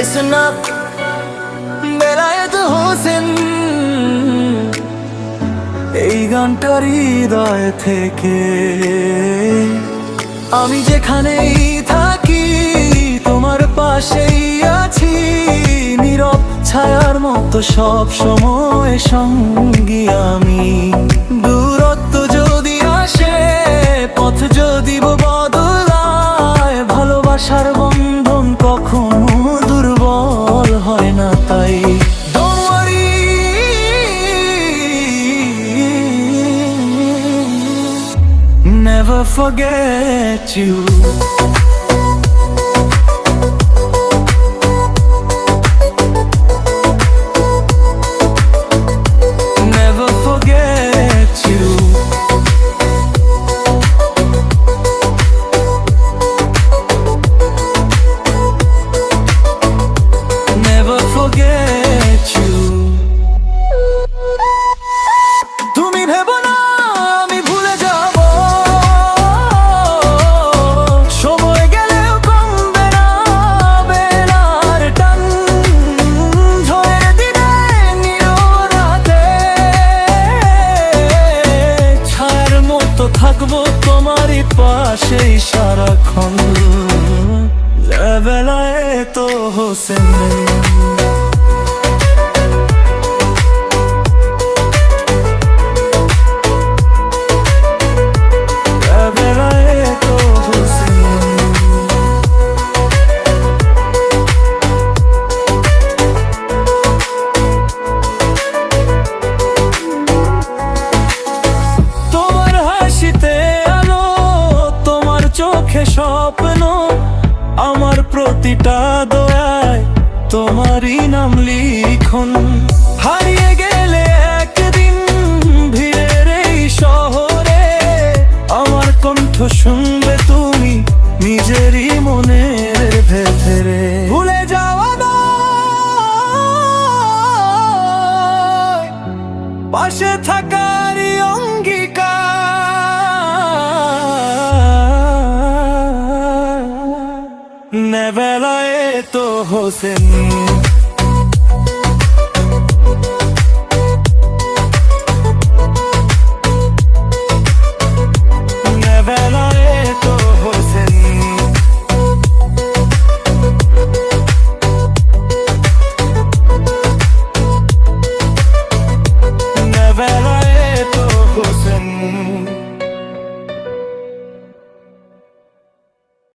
listen up. Belayet Hossain, এই গানটা হৃদয় থেকে আমি যেখানেই থাকি, তোমার পাশেই আছি। নীরব ছায়ার মতো সব সময় সঙ্গী আমি। দূরত্ব যদি আসে, পথ যদি বদলায়, ভালোবাসার Never forget you পাশেই সারাক্ষণ। বেলায় তো হোসেন। স্বপ্ন আমার প্রতিটা দয়ায় তোমারই নাম লিখন। হারিয়ে গেলে একদিন ভিড়ের এই শহরে আমার কণ্ঠ শুনবে তুমি নিজেরই মনের ভেতরে। ভুলে যাওয়া নয়, পাশে থাকারই নেবেলায় তো হোসেন।